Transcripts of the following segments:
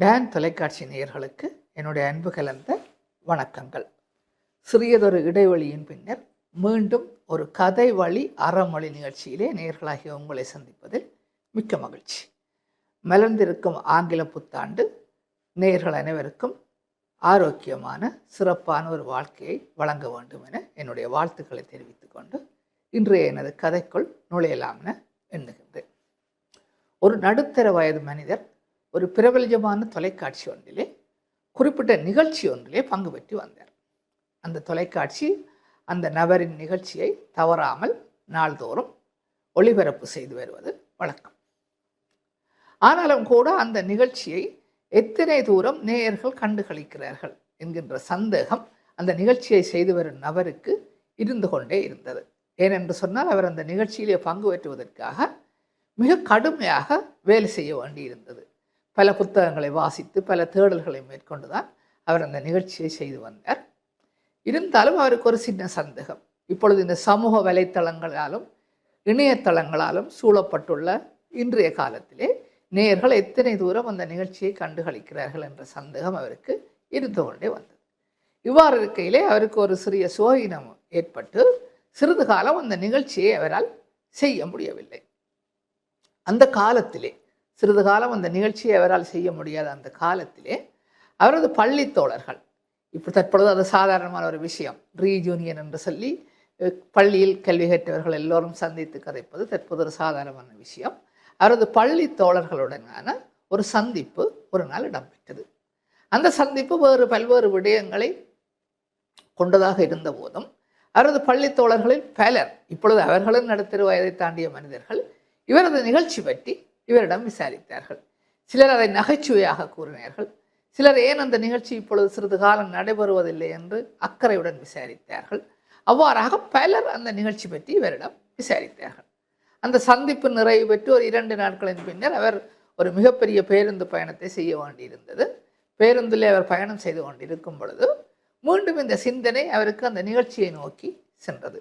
Tan தொலைக்காட்சி நேயர்களுக்கு என்னுடைய அன்பு கலந்த வணக்கங்கள். சிறியதொரு இடைவெளியின் பின்னர் மீண்டும் ஒரு கதை வழி அறமொழி நிகழ்ச்சியிலே நேர்களாகிய உங்களை சந்திப்பதில் மிக்க மகிழ்ச்சி. மலர்ந்திருக்கும் ஆங்கில புத்தாண்டு நேயர்கள் அனைவருக்கும் ஆரோக்கியமான சிறப்பான ஒரு வாழ்க்கையை வழங்க வேண்டும் என என்னுடைய வாழ்த்துக்களை தெரிவித்துக்கொண்டு இன்றைய எனது கதைக்குள் நுழையலாம் என எண்ணுகின்றேன். ஒரு நடுத்தர வயது மனிதர் ஒரு பிரபலஜமான தொலைக்காட்சி ஒன்றிலே குறிப்பிட்ட நிகழ்ச்சி ஒன்றிலே பங்கு பெற்று வந்தார். அந்த தொலைக்காட்சி அந்த நபரின் நிகழ்ச்சியை தவறாமல் நாள்தோறும் ஒளிபரப்பு செய்து வருவது வழக்கம். ஆனாலும் கூட அந்த நிகழ்ச்சியை எத்தனை தூரம் நேயர்கள் கண்டுகளிக்கிறார்கள் என்கின்ற சந்தேகம் அந்த நிகழ்ச்சியை செய்து வரும் நபருக்கு இருந்து கொண்டே இருந்தது. ஏனென்று சொன்னால் அவர் அந்த நிகழ்ச்சியிலே பங்கு பெற்றுவதற்காக மிக கடுமையாக வேலை செய்ய வேண்டியிருந்தது. பல புத்தகங்களை வாசித்து பல தேடல்களை மேற்கொண்டு தான் அவர் அந்த நிகழ்ச்சியை செய்து வந்தார். இருந்தாலும் அவருக்கு ஒரு சின்ன சந்தேகம். இப்பொழுது இந்த சமூக வலைத்தளங்களாலும் இணையதளங்களாலும் சூழப்பட்டுள்ள இன்றைய காலத்திலே நேயர்கள் எத்தனை தூரம் அந்த நிகழ்ச்சியை கண்டுகளிக்கிறார்கள் என்ற சந்தேகம் அவருக்கு இருந்து கொண்டே வந்தது. இவ்வாறு இருக்கையிலே அவருக்கு ஒரு சிறிய சோகினம் ஏற்பட்டு சிறிது காலம் அந்த நிகழ்ச்சியை அவரால் செய்ய முடியவில்லை. அந்த காலத்திலே சிறிது காலம் அந்த நிகழ்ச்சியை அவரால் செய்ய முடியாத அந்த காலத்திலே அவரது பள்ளி தோழர்கள் இப்போ தற்பொழுது அது சாதாரணமான ஒரு விஷயம் ரீஜூனியன் என்று சொல்லி பள்ளியில் கல்வி கற்றவர்கள் எல்லோரும் சந்தித்து கதைப்பது தற்போது ஒரு சாதாரணமான விஷயம். அவரது பள்ளி தோழர்களுடனான ஒரு சந்திப்பு ஒரு நாள் இடம்பெற்றது. அந்த சந்திப்பு வேறு பல்வேறு விடயங்களை கொண்டதாக இருந்த போதும் அவரது பள்ளி தோழர்களில் பலர் இப்பொழுது அவர்களும் நடுத்தர வயதை தாண்டிய மனிதர்கள் இவரது நிகழ்ச்சி பற்றி இவரிடம் விசாரித்தார்கள். சிலர் அதை நகைச்சுவையாக கூறினார்கள். சிலர் ஏன் அந்த நிகழ்ச்சி இப்பொழுது சிறிது காலம் நடைபெறுவதில்லை என்று அக்கறையுடன் விசாரித்தார்கள். அவ்வாறாக பலர் அந்த நிகழ்ச்சி பற்றி இவரிடம் விசாரித்தார்கள். அந்த சந்திப்பு நிறைவு பெற்று ஒரு இரண்டு நாட்களின் பின்னர் அவர் ஒரு மிகப்பெரிய பேருந்து பயணத்தை செய்ய வேண்டியிருந்தது. பேருந்தில் அவர் பயணம் செய்து கொண்டிருக்கும் பொழுது மீண்டும் இந்த சிந்தனை அவருக்கு அந்த நிகழ்ச்சியை நோக்கி சென்றது.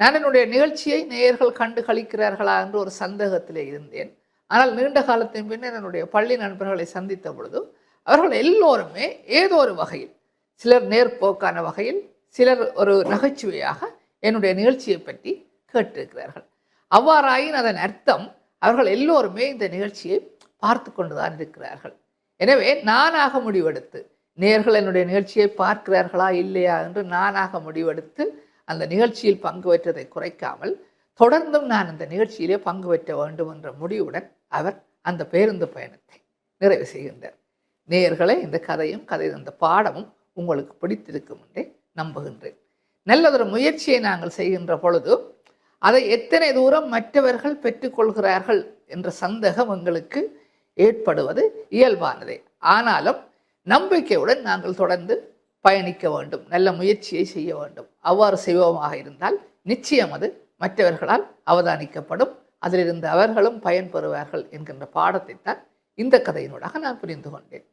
நான் என்னுடைய நிகழ்ச்சியை நேயர்கள் கண்டு கழிக்கிறார்களா என்று ஒரு சந்தேகத்திலே இருந்தேன். ஆனால் நீண்ட காலத்தின் பின்னர் என்னுடைய பள்ளி நண்பர்களை சந்தித்த பொழுது அவர்கள் எல்லோருமே ஏதோ ஒரு வகையில் சிலர் நேர்போக்கான வகையில் சிலர் ஒரு நகைச்சுவையாக என்னுடைய நிகழ்ச்சியை பற்றி கேட்டிருக்கிறார்கள். அவ்வாறாயின் அதன் அர்த்தம் அவர்கள் எல்லோருமே இந்த நிகழ்ச்சியை பார்த்து கொண்டுதான் இருக்கிறார்கள். எனவே நானாக முடிவெடுத்து நேர்கள் என்னுடைய நிகழ்ச்சியை பார்க்கிறார்களா இல்லையா என்று நானாக முடிவெடுத்து அந்த நிகழ்ச்சியில் பங்கு பெற்றதை குறைக்காமல் தொடர்ந்தும் நான் அந்த நிகழ்ச்சியிலே பங்கு பெற்ற வேண்டும் என்ற முடிவுடன் அவர் அந்த பேருந்து பயணத்தை நிறைவு செய்கின்றார். நேயர்களே இந்த கதையும் கதை இந்த பாடமும் உங்களுக்கு பிடித்திருக்கும் என்றே நம்புகின்றேன். நல்லதொரு முயற்சியை நாங்கள் செய்கின்ற பொழுது அதை எத்தனை தூரம் மற்றவர்கள் பெற்றுக்கொள்கிறார்கள் என்ற சந்தேகம் எங்களுக்கு ஏற்படுவது இயல்பானதே. ஆனாலும் நம்பிக்கையுடன் நாங்கள் தொடர்ந்து பயணிக்க வேண்டும் நல்ல முயற்சியை செய்ய வேண்டும். அவ்வாறு செய்வோமாக இருந்தால் நிச்சயம் அது மற்றவர்களால் அவதானிக்கப்படும். அதிலிருந்து அவர்களும் பயன்பெறுவார்கள் என்கின்ற பாடத்தை தான் இந்த கதையினூடாக நான் புரிந்து கொண்டேன்.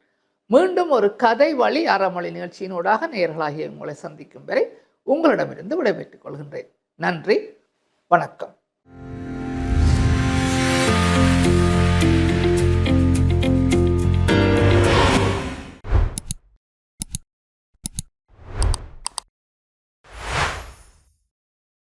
மீண்டும் ஒரு கதை வழி அறமொழி நிகழ்ச்சியினூடாக நேர்களாகிய உங்களை சந்திக்கும் வரை உங்களிடமிருந்து விடைபெற்றுக் கொள்கின்றேன். நன்றி. வணக்கம்.